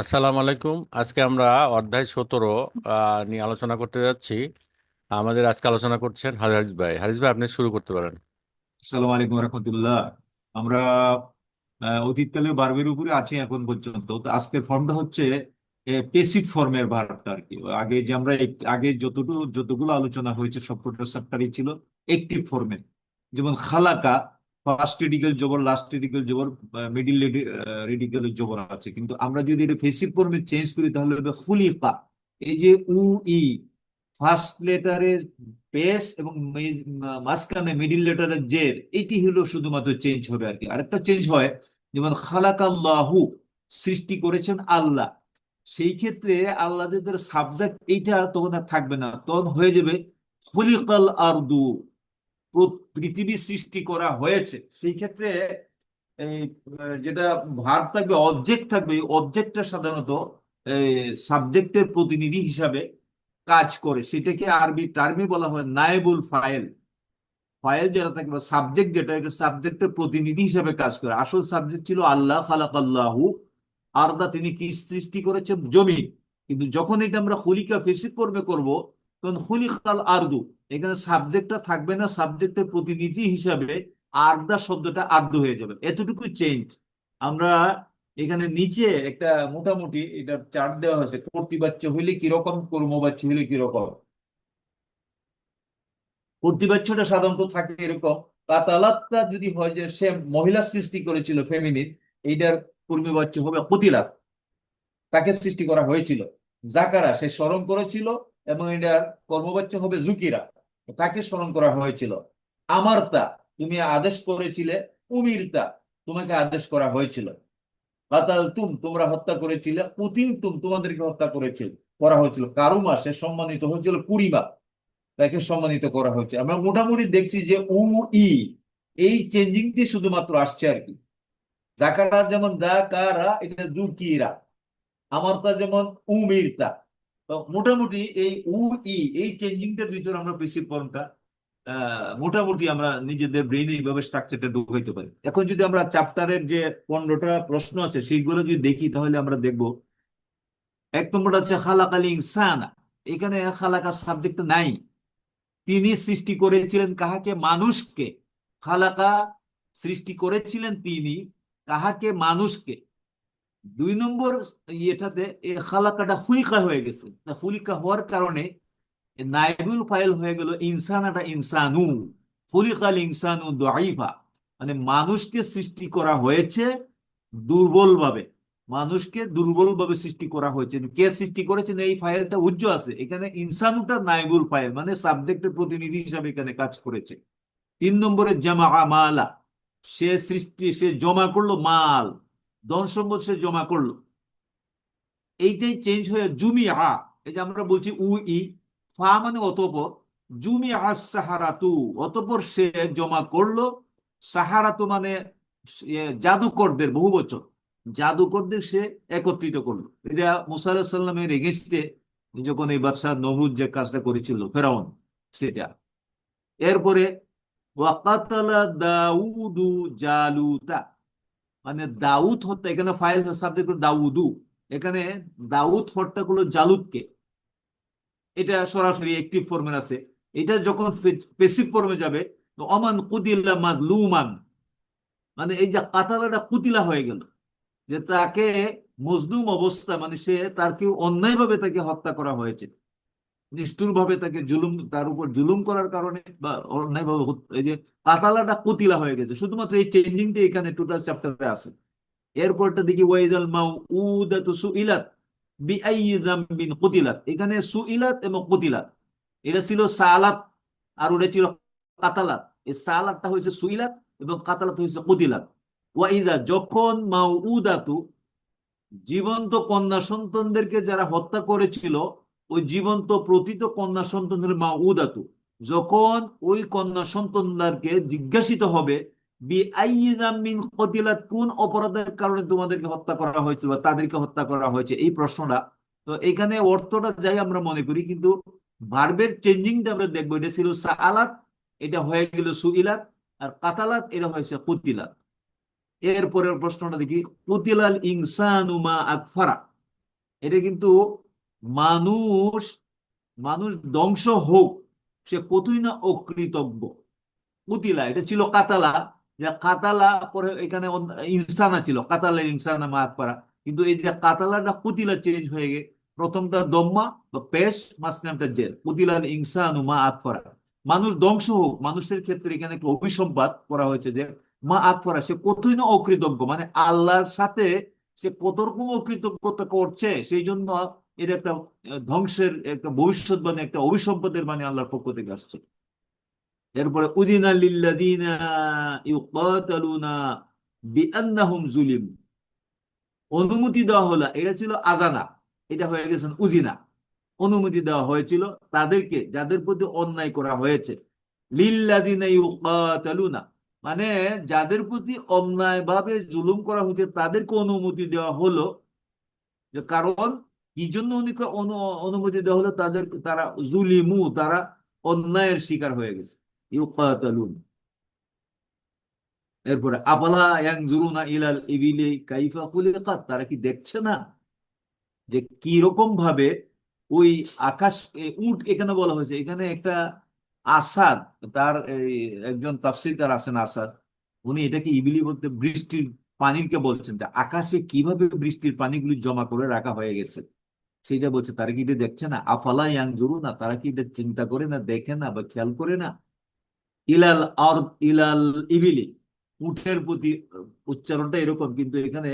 আসসালামু আলাইকুম। আজকে আমরা অধ্যায় সতেরো নিয়ে আলোচনা করতে যাচ্ছি। আমাদের আজকে আলোচনা করছেন হারিস ভাই। হারিস ভাই, আপনি শুরু করতে পারেন। আসসালামু আলাইকুম রহমতুল্লাহ। আমরা অতীতকালে বার্বের উপরে আছি এখন পর্যন্ত। তো আজকের ফর্মটা হচ্ছে পেসিভ ফর্মের ভার্বটা আর কি। আগে যে আমরা আগে যতটুকু, যতগুলো আলোচনা হয়েছে, সবকটা চ্যাপ্টারই ছিল একটিভ ফর্মের যেমন খালাকা ফার্স্ট রেডিকেল জবর লাস্ট রেডিকেল জবর মিডিল রেডিকেল জবর আছে। কিন্তু আমরা যদি এটা পেসিভ ফর্মে চেঞ্জ করি, তাহলে হবে খুলিকা এই যে উ ই ফার্স্ট লেটারের বেস এবং মাঝখানে মিডিল লেটারের জের, এটি হলো শুধুমাত্র চেঞ্জ হবে আর কি। আরেকটা চেঞ্জ হয়, যেমন খালাকাল্লাহু, সৃষ্টি করেছেন আল্লাহ। সেই ক্ষেত্রে আল্লাহ যাদের সাবজেক্ট এইটা তখন আর থাকবে না, তখন হয়ে যাবে, খুলিকাল আরদু পৃথিবী সৃষ্টি করা হয়েছে। সেই ক্ষেত্রে এই যেটা ভার থাকবে অবজেক্ট থাকবে অবজেক্টটা সাধারণত সাবজেক্টের প্রতিনিধি হিসাবে কাজ করে। সেটাকে আরবি টার্মে বলা হয় নায়েবুল ফাইল ফাইল যেটা থাকে বা সাবজেক্ট যেটা, এটা সাবজেক্টের প্রতিনিধি হিসাবে কাজ করে। আসল সাবজেক্ট ছিল আল্লাহ খালাকাল্লাহু। আরদা তিনি কি সৃষ্টি করেছেন? জমি কিন্তু যখন এটা আমরা খুলিকা ফেসিক কর্মে করব তখন খুলিকাল আরদু, এখানে সাবজেক্টটা থাকবে না সাবজেক্টের প্রতিনিধি হিসাবে আরদা শব্দটা আর্দু হয়ে যাবে। এতটুকু চেঞ্জ আমরা এখানে নিচে একটা মোটামুটি এটা চার্ট দেওয়া হয়েছে কর্তৃবাচ্য হইলে কীরকম, কর্মবাচ্য হইলে কীরকম? কর্তৃবাচ্যটা সাধারণত থাকে এরকম, কাতালাত্তা যদি হয় যে সে মহিলা সৃষ্টি করেছিল ফেমিনিন এইটার কর্মীবাচ্য হবে কতিলাত তাকে সৃষ্টি করা হয়েছিল। জাকারা, সে স্মরণ করেছিল এবং এটার কর্মবাচ্য হবে জুকিরা। তাকে স্মরণ করা হয়েছিল। আমারতা, তুমি আদেশ করেছিলে, উমিরতা, তোমাকে আদেশ করা হয়েছিল। তুম তোমরা হত্যা করেছিলে পুতিল তুম তোমাদেরকে হত্যা করেছিল, করা হয়েছিল। কারুমা সে সম্মানিত হয়েছিল কুড়িমা তাকে সম্মানিত করা হয়েছে। আমরা মোটামুটি দেখছি যে উ ই এই চেঞ্জিংটি শুধুমাত্র আসছে আর কি। জাকারা যেমন দা কারা এটা দুকিরা আমারটা যেমন উমিরতা। তো মোটামুটি এই উ ই এই চেঞ্জিংটার ভিতরে আমরা বেশি ফর্মটা মোটামুটি আমরা নিজেদের ব্রেইনে এইভাবে স্ট্রাকচারটা ঢুকাইতে পারি। এখন যদি আমরা চ্যাপ্টারের যে পনেরোটা প্রশ্ন আছে, সেইগুলো যদি দেখি, তাহলে আমরা দেখব, এক নম্বরটা হচ্ছে, খালাকাল ইনসানা। এখানে খালাকা সাবজেক্ট নাই। তিনি সৃষ্টি করেছিলেন কাহাকে? মানুষকে। খালাকা সৃষ্টি করেছিলেন তিনি, কাহাকে? মানুষকে। দুই নম্বর ইয়েটাতে খালাকাটা ফুলিকা হয়ে গেছে। তা ফুলিকা হওয়ার কারণে নাইবুল ফাইল হয়ে গেল ইনসানাটা ইনসানু, ফুলিকাল ইনসানু দাইফা মানে মানুষকে সৃষ্টি করা হয়েছে দুর্বলভাবে। মানুষকে দুর্বলভাবে সৃষ্টি করা হয়েছে। কে সৃষ্টি করেছেন এই ফাইলটা উজ্জ্ব আছে। এখানে ইনসানুটা নাইবুল ফাইল মানে সাবজেক্টের প্রতিনিধি হিসাবে এখানে কাজ করেছে। তিন নম্বরে জামা মালা। সে সৃষ্টি, সে জমা করল মাল। ধন সে জমা করল। এইটাই চেঞ্জ হয়ে জুমি আ এই যে আমরা বলছি উ ই ফা মানে অতপর। জুমি আ সাহারাতু, অতপর সে জমা করল। সাহারাতু মানে ইয়ে জাদুকরদের, বহু বছর। জাদুকরদের সে একত্রিত করল। এটা মুসা আলাহিস সাল্লামের এগেনস্টে যখন এই বাদশাহ নবুদ যে কাজটা করেছিল, ফেরাউন, সেটা। এরপরে ওয়াকাতালা দাউদু জালুতা। মানে দাউদ হত্যা, এখানে ফাইল সাবজেক্ট দাউদু, এখানে দাউদ হত্যা করল জালুদকে। এটা সরাসরি একটিভ ফর্মে আছে। এটা যখন পেসিভ ফর্মে যাবে অমান কুদিল্লা মাদলুমান মানে এই যে কাতালাটা কুতিলা হয়ে গেল, যে তাকে মজলুম অবস্থা মানে সে তার কেউ অন্যায়ভাবে তাকে হত্যা করা হয়েছে। নিষ্ঠুরভাবে তাকে জুলুম, তার উপর জুলুম করার কারণে বা অন্যায়ভাবে এই যে কাতালাটা কুতিলা হয়ে গেছে। শুধুমাত্র এই চেঞ্জিংটা এখানে টোটাল চ্যাপ্টারে আছে। এরপরটা দেখি, ওয়াইজাল মাউ উদাতু সুইলাত কুতিলাত। এখানে সুইলাত এবং কুতিলাত। এটা ছিল সালাত আর ওটা ছিল কাতালাত। এই সালাতটা হয়েছে সুইলাত এবং কাতালাত হয়েছে কুতিলাত। ওয়াইজা যখন মাউ উদাতু জীবন্ত কন্যা সন্তানদেরকে যারা হত্যা করেছিল ওই জীবন্ত প্রতীত কন্যা সন্তানদের মা উদাতু। যখন ওই কন্যা সন্তানদেরকে জিজ্ঞাসিত হবে কোন অপরাধের কারণে তোমাদেরকে হত্যা করা হয়েছে বা তাদেরকে হত্যা করা হয়েছে? এই প্রশ্নটা, তো এখানে অর্থটা যাই আমরা মনে করি, কিন্তু ভার্বের চেঞ্জিংটা আমরা দেখব। এটা ছিল সালাত এটা হয়ে গেল সুইলাত, আর কাতালাত, এটা হয়েছে কুতিলাত। এরপরের প্রশ্নটা দেখি, কুতিলাল ইনসানুমা আকফারা? এটা কিন্তু মানুষ মানুষ ধ্বংস হোক, সে কতই না অকৃতজ্ঞ। কুতিলা, এটা ছিল কাতালা। যে কাতালা পরে এখানে ইনসানা ছিল, কাতালা ইনসানা মাত পারা কিন্তু এই যে কাতালাটা কুতিলা চেঞ্জ হয়ে গে প্রথমটা দম্মা, বা পেশ মাসনামটা জেল। কুতিলাল ইনসানু মা আত পারা মানুষ ধ্বংস হোক, মানুষের ক্ষেত্রে এখানে একটা অভিসম্পাদ করা হয়েছে যে মা আত পারা সে কতই না অকৃতজ্ঞ। মানে আল্লাহর সাথে সে কত রকম অকৃতজ্ঞতা করছে, সেই জন্য এর একটা ধ্বংসের একটা ভবিষ্যৎবাণী একটা অভিসম্পদের মানে আল্লাহর পক্ষ থেকে আসছে। এরপরে উদিনা বিআন্নাহুম জুলিম। অনুমতি দেওয়া হলো, এটা ছিল আজানা, এটা হয়ে গেছে উদিনা অনুমতি দেওয়া হয়েছিল তাদেরকে, যাদের প্রতি অন্যায় করা হয়েছে। ইউকাতালুনা মানে যাদের প্রতি অন্যায়ভাবে জুলুম করা হয়েছে, তাদেরকে অনুমতি দেওয়া হলো। যে কারণ কি জন্য অনু- অনুমতি দেওয়া হলো তাদের, তারা জুলিমু, তারা অন্যায়ের শিকার হয়ে গেছে। এরপরে আপালা তারা কি দেখছে না যে কি রকম ভাবে ওই আকাশ উট এখানে বলা হয়েছে? এখানে একটা আসাদ, তার একজন তাফসীরকার আছেন আসাদ। উনি এটাকে ইবিলি বলতে বৃষ্টির পানিরকে বলছেন যে আকাশে কীভাবে বৃষ্টির পানিগুলি জমা করে রাখা হয়ে গেছে? সেটা বলছে তারা কি দেখছে না? আফালা ইয়ানজুরু না তারা কি চিন্তা করে না দেখে না বা খেয়াল করে না? ইলাল আর ইলাল ইবিলি উটের প্রতি উচ্চারণটা এরকম কিন্তু এখানে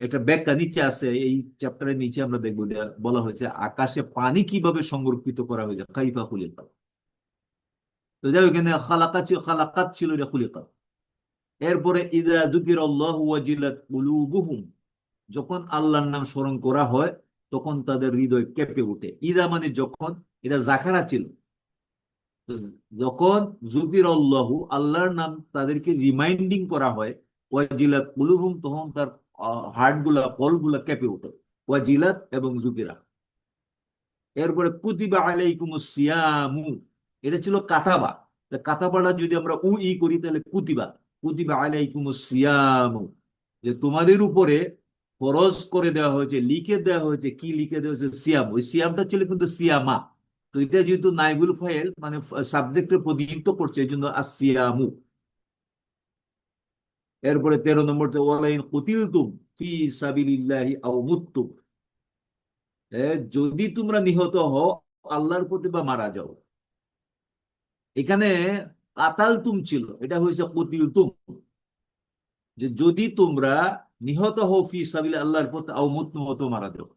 একটা ব্যাখ্যা নিচে আছে এই চ্যাপ্টারের নিচে আমরা দেখব বলা হয়েছে আকাশে পানি কীভাবে সংরক্ষিত করা হয়েছে? কাইফা খুলিকা। তো যাই হোক, এখানে খালাকাত ছিল এটা খুলিকা। এরপরে ইদা যুকির আল্লাহ ওয়াজিলাত যখন আল্লাহর নাম স্মরণ করা হয় তখন তাদের হৃদয় কেঁপে উঠে ইদা মানে যখন, এটা জাকারা ছিল। যখন জুকির আল্লাহু, আল্লাহর নাম তাদেরকে রিমাইন্ডিং করা হয়, ওয়াজিলাত কুলুবুহুম তখন তার হার্টগুলা কলগুলা কেঁপে ওঠে, ওয়াজিলাত এবং জুকিরা এরপরে কুতিবা আলাইকুমুস সিয়ামু, এটা ছিল কাতাবা। কাতাবাটা যদি আমরা উ ই করি, তাহলে কুতিবা কুতিবা আলাইকুমুস সিয়ামু। যে তোমাদের উপরে ফরজ করে দেওয়া হয়েছে, লিখে দেওয়া হয়েছে, কি লিখে দেওয়া হয়েছে? সিয়াম। ওই সিয়ামটা ছিল কিন্তু সিয়ামা। তো এটা যেহেতু নাইবুল ফাইল মানে সাবজেক্টে প্রতিনিধিত্ব করছে, এই জন্য আসিয়ামু এরপরে তেরো নম্বর ওয়ালাইন কুতিলতুম ফি সাবিলিল্লাহি আও মুত্তুম। যদি তোমরা নিহত হও, আল্লাহর প্রতি বা মারা যাও। এখানে কাতালতুম ছিল, এটা হয়েছে কুতিলতুম। যে যদি তোমরা নিহত হও সাবিল আল্লাহর পথে, আও মুত্তুম হতো মারা যাও।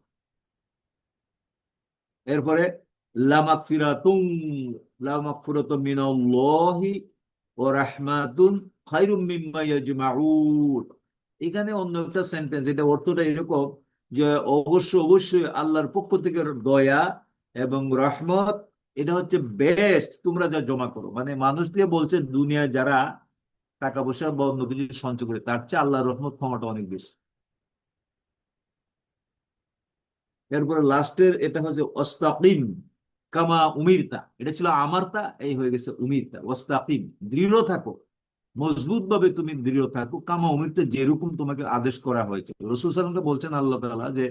এরপরে ওয়া রাহমাতুন মিম্মা ইয়াজমাউন। এখানে অন্য একটা সেন্টেন্স এটা অর্থটা এরকম যে অবশ্যই অবশ্যই আল্লাহর পক্ষ থেকে দয়া এবং রহমত, এটা হচ্ছে বেস্ট তোমরা যা জমা করো। মানে মানুষ দিয়ে বলছে দুনিয়ায় যারা টাকা পয়সা বা অন্য কিছু সঞ্চয় করে, তার চেয়ে আল্লাহর রহমত ক্ষমাটা অনেক বেশি। এরপরে লাস্টের এটা হচ্ছে ওস্তাকিম কামা উমিরতা। এটা ছিল আমারতা, এই হয়ে গেছে উমিরতা। ওস্তাকিম দৃঢ় থাকো। মজবুত ভাবে তুমি দৃঢ় থাকো। কামা উমিরতা, যেরকম তোমাকে আদেশ করা হয়েছে। রসুল সালামকে বলছেন আল্লাহ তালা যে,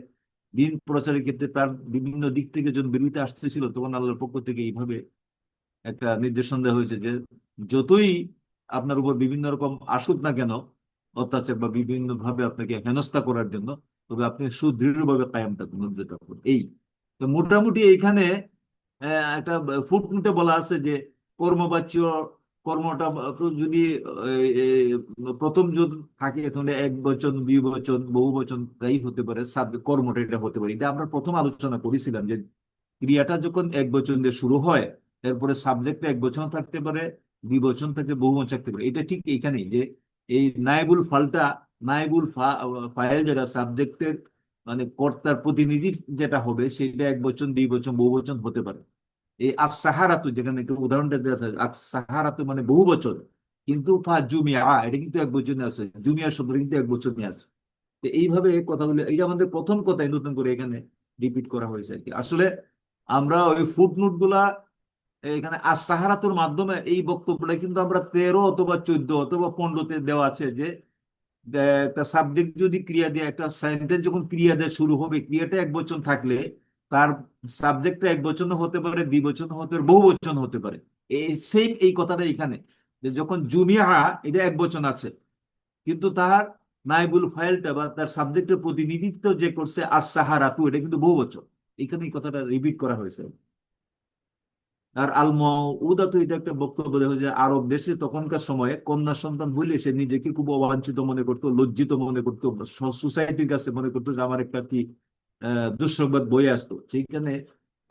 দিন প্রচারের ক্ষেত্রে তার বিভিন্ন দিক থেকে যখন বিরোধিতা আসতেছিল, তখন আল্লাহর পক্ষ থেকে এইভাবে একটা নির্দেশন দেওয়া হয়েছে যে, যতই আপনার উপর বিভিন্ন রকম আসুক না কেন, অত্যাচার বা বিভিন্ন ভাবে আপনাকে হেনস্থা করার জন্য, তবে আপনি সুদৃঢ়ভাবে কায়েম থাকুন থাকুন। এই তো মোটামুটি এইখানে একটা ফুটনোটে বলা আছে যে কর্মবাচ্য, কর্মটা যদি প্রথম যদি থাকে, তাহলে এক বচন, দুই বচন, বহু বচন তাই হতে পারে কর্মটা এটা হতে পারে। এটা আমরা প্রথম আলোচনা করেছিলাম যে ক্রিয়াটা যখন এক বচন দিয়ে শুরু হয়, এরপরে সাবজেক্টে এক বচন থাকতে পারে দুই বচন থাকতে বহু বচন থাকতে পারে। এটা ঠিক এইখানেই যে এই নাইবুল ফালটা নাইবুল ফা- ফাইল যেটা সাবজেক্টের মানে কর্তার প্রতিনিধি যেটা হবে, সেটা এক বচন, দুই বচন বহু বচন হতে পারে। এই আস সাহারাতু যেখানে একটু উদাহরণটা দেওয়া আছে আস সাহারাতু মানে বহু বচন কিন্তু ফা জুমিয়া এটা কিন্তু এক বচনে আছে। জুমিয়া শব্দটা কিন্তু এক বচনে আছে। তো এইভাবে কথাগুলো যে আমাদের প্রথম কথাই নতুন করে এখানে রিপিট করা হয়েছে আর কি। আসলে আমরা ওই ফুটনোটগুলা এখানে আসাহারাতুর মাধ্যমে এই বক্তব্যটা কিন্তু আমরা তেরো অথবা চোদ্দ অথবা পনেরোতে দেওয়া আছে যে একটা সাবজেক্ট যদি ক্রিয়া দিয়ে, একটা সেন্টেন্স যখন ক্রিয়া দিয়ে শুরু হবে, ক্রিয়াটা এক বচন থাকলে তার সাবজেক্টটা এক বচন হতে পারে দ্বিবচন হতে পারে, বহু বচন হতে পারে। এই সেম এই কথাটা এখানে যে যখন জুমিয়া এটা এক বচন আছে, কিন্তু তার নাইবুল ফাইলটা বা তার সাবজেক্টের প্রতিনিধিত্ব যে করছে আস সাহারাতু এটা কিন্তু বহু বচন। এখানে এই কথাটা রিপিট করা হয়েছে। আর আল মউদাতু এটা একটা বক্তব্য দেওয়া যে আরব দেশে তখনকার সময়ে কন্যা সন্তান হইলে সে নিজেকে খুব অবাঞ্ছিত মনে করতো, লজ্জিত মনে করতো সোসাইটির কাছে মনে করতো যে আমার একটা কি দুঃসংবাদ বয়ে আসতো। সেইখানে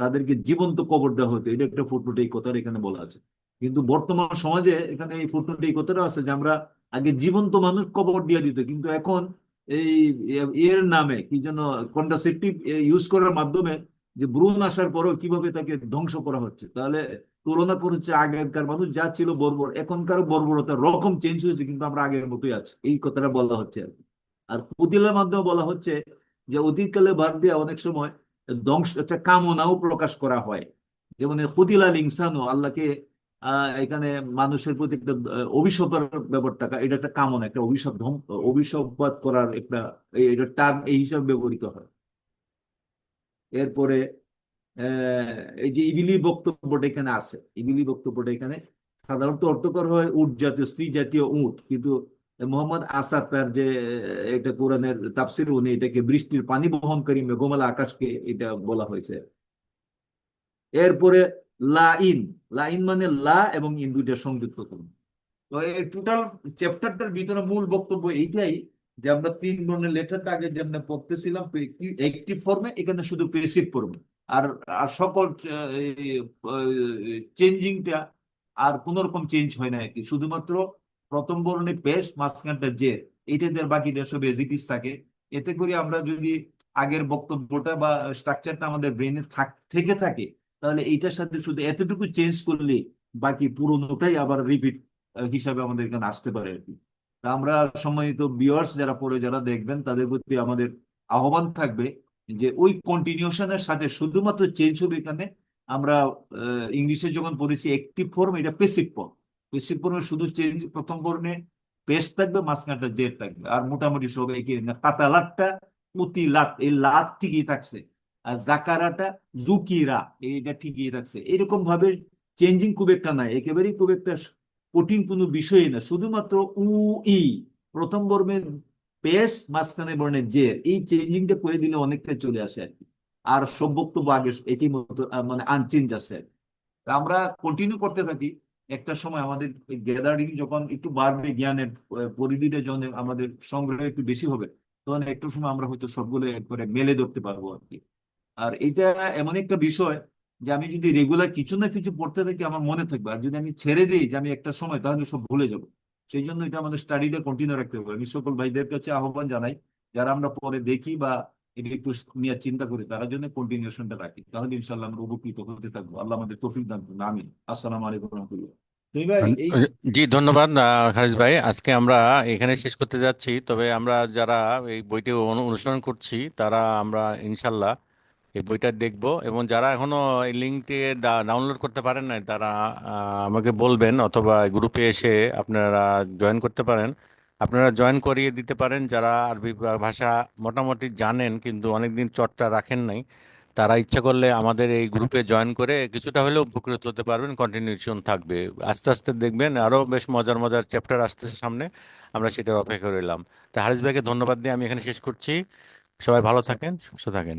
তাদেরকে জীবন্ত কবর দেওয়া হতো, এটা একটা ফুটফুটে এই কথার এখানে বলা আছে। কিন্তু বর্তমান সমাজে এখানে এই ফুটফুটে এই কথাটা আছে যে আমরা আগে জীবন্ত মানুষ কবর দিয়ে দিত, কিন্তু এখন এই, এর নামে কি যেন কন্ট্রাসেপটিভ ইউজ করার মাধ্যমে যে ভ্রূণ আসার পরেও কীভাবে তাকে ধ্বংস করা হচ্ছে? তাহলে তুলনা করছে আগেকার মানুষ, যা ছিল বর্বর। এখনকার বর্বরতার রকম চেঞ্জ হয়েছে, কিন্তু আমরা আগের মতোই আছি। এই কথাটা বলা হচ্ছে আর পুতিলার মাধ্যমে বলা হচ্ছে যে অতীতকালে বাদ দিয়ে অনেক সময় ধ্বংস, একটা কামনাও প্রকাশ করা হয়। যেমন পুতিলাল ইনসানও আল্লাহকে এখানে মানুষের প্রতি একটা অভিশাপের ব্যাপারটা, এটা একটা কামনা, একটা অভিশাপ অভিশাপাত করার একটা, এটা টার্ম, এই হিসাবে ব্যবহৃত হয়। এরপরে এই যে ইবিলি বক্তব্যটা এখানে আছে। ইবিলি বক্তব্যটা এখানে সাধারণত অর্থকর হয় উট জাতীয়, স্ত্রী জাতীয় উট। কিন্তু মোহাম্মদ আসাদ তার যে, এটা কোরআনের তাফসির, উনি এটাকে বৃষ্টির পানি বহনকারী মেঘমালা আকাশকে এটা বলা হয়েছে। এরপরে লা ইন লা ইন মানে লা এবং ইন দুইটা সংযুক্ত করুন। তো এই টোটাল চ্যাপ্টারটার ভিতরে মূল বক্তব্য এইটাই যে আমরা তিন বর্ণের লেটারটা আগে যেমন পড়তেছিলাম একটি ফর্মে এখানে শুধু পেসিভ ফর্মে আর আর সকল চেঞ্জিংটা আর কোন রকম চেঞ্জ হয় না কি। শুধুমাত্র প্রথম বর্ণে পেশ মাঝখানটা এইটাতে আর বাকিটা সব এজ ইট ইজ থাকে। এতে করে আমরা যদি আগের বক্তব্যটা বা স্ট্রাকচারটা আমাদের ব্রেনে থেকে, থাকে তাহলে এইটার সাথে শুধু এতটুকু চেঞ্জ করলে বাকি পুরোনোটাই আবার রিপিট হিসাবে আমাদের এখানে আসতে পারে আর কি। আমরা সম্মানিত ভিউয়ার্স যারা পড়ে, যারা দেখবেন, তাদের প্রতি আমাদের আহ্বান থাকবে যে ওই কন্টিনিউশনের সাথে শুধুমাত্র চেঞ্জ হবে এখানে। আমরা ইংলিশে যখন পড়েছি একটি ফর্ম এটা পেসিক ফর্ম পেসিক ফর্মে শুধু চেঞ্জ প্রথম বর্ণে পেশ থাকবে, মাঝখানটা জেড থাকবে। আর মোটামুটি সব একই। কাতালাটটা পুতি লাত এই লাত ঠিকই থাকছে। আর জাকারাটা, জুকিরা, এইটা ঠিকই থাকছে। এরকম ভাবে চেঞ্জিং খুব একটা নাই। একেবারেই খুব একটা কঠিন কোনো বিষয়ই না, শুধুমাত্র উ ই প্রথম বর্ণের পেশ মাঝখানে বর্ণের জের এই চেঞ্জিংটা করে দিলে অনেকটা চলে আসে আর কি। আর সব বক্তব্য আগে, একই মতো মানে আনচেঞ্জ আছে আর তা আমরা কন্টিনিউ করতে থাকি। একটা সময় আমাদের গ্যাদারিং যখন একটু বাড়বে, জ্ঞানের পরিধিটা যখন আমাদের সংগ্রহ একটু বেশি হবে, তখন একটু সময় আমরা হয়তো সবগুলো একবারে মেলে ধরতে পারব আর কি। আর এটা এমন একটা বিষয় যে আমি যদি রেগুলার কিছু না কিছু পড়তে থাকি আমার মনে থাকবে। আর যদি আমি ছেড়ে দিই যে আমি একটা সময় তাহলে সব ভুলে যাব। সেই জন্য এটা আমাদের স্টাডিটা কন্টিনিউ রাখতে হবে। আমি সকল ভাইদের কাছে আহ্বান জানাই যারা আমরা পরে দেখি বা এটা একটু নিয়ে চিন্তা করি তার জন্য কন্টিনিউশনটা রাখি। তাহলে ইনশাল্লাহ আমরা উপকৃত হতে থাকব। আল্লাহ আমাদের তৌফিক দান করুন। আমিন। আসসালামু আলাইকুম রহমতুল্লাহ। জি ধন্যবাদ হারিস ভাই। আজকে আমরা এখানে শেষ করতে যাচ্ছি। তবে আমরা যারা এই বইটি অনুসরণ করছি তারা আমরা ইনশাল্লাহ এই বইটা দেখব এবং যারা এখনও এই লিঙ্কটি ডাউনলোড করতে পারেন নাই, তারা আমাকে বলবেন অথবা গ্রুপে এসে আপনারা জয়েন করতে পারেন। আপনারা জয়েন করিয়ে দিতে পারেন। যারা আরবি ভাষা মোটামুটি জানেন কিন্তু অনেকদিন চর্চা রাখেন নাই, তারা ইচ্ছা করলে আমাদের এই গ্রুপে জয়েন করে কিছুটা হলেও উপকৃত হতে পারবেন কন্টিনিউশন থাকবে। আস্তে আস্তে দেখবেন আরও বেশ মজার মজার চ্যাপ্টার আসতেছে সামনে, আমরা সেটার অপেক্ষা রইলাম। তা হারিস ভাইকে ধন্যবাদ দিয়ে আমি এখানে শেষ করছি। সবাই ভালো থাকেন, সুস্থ থাকেন।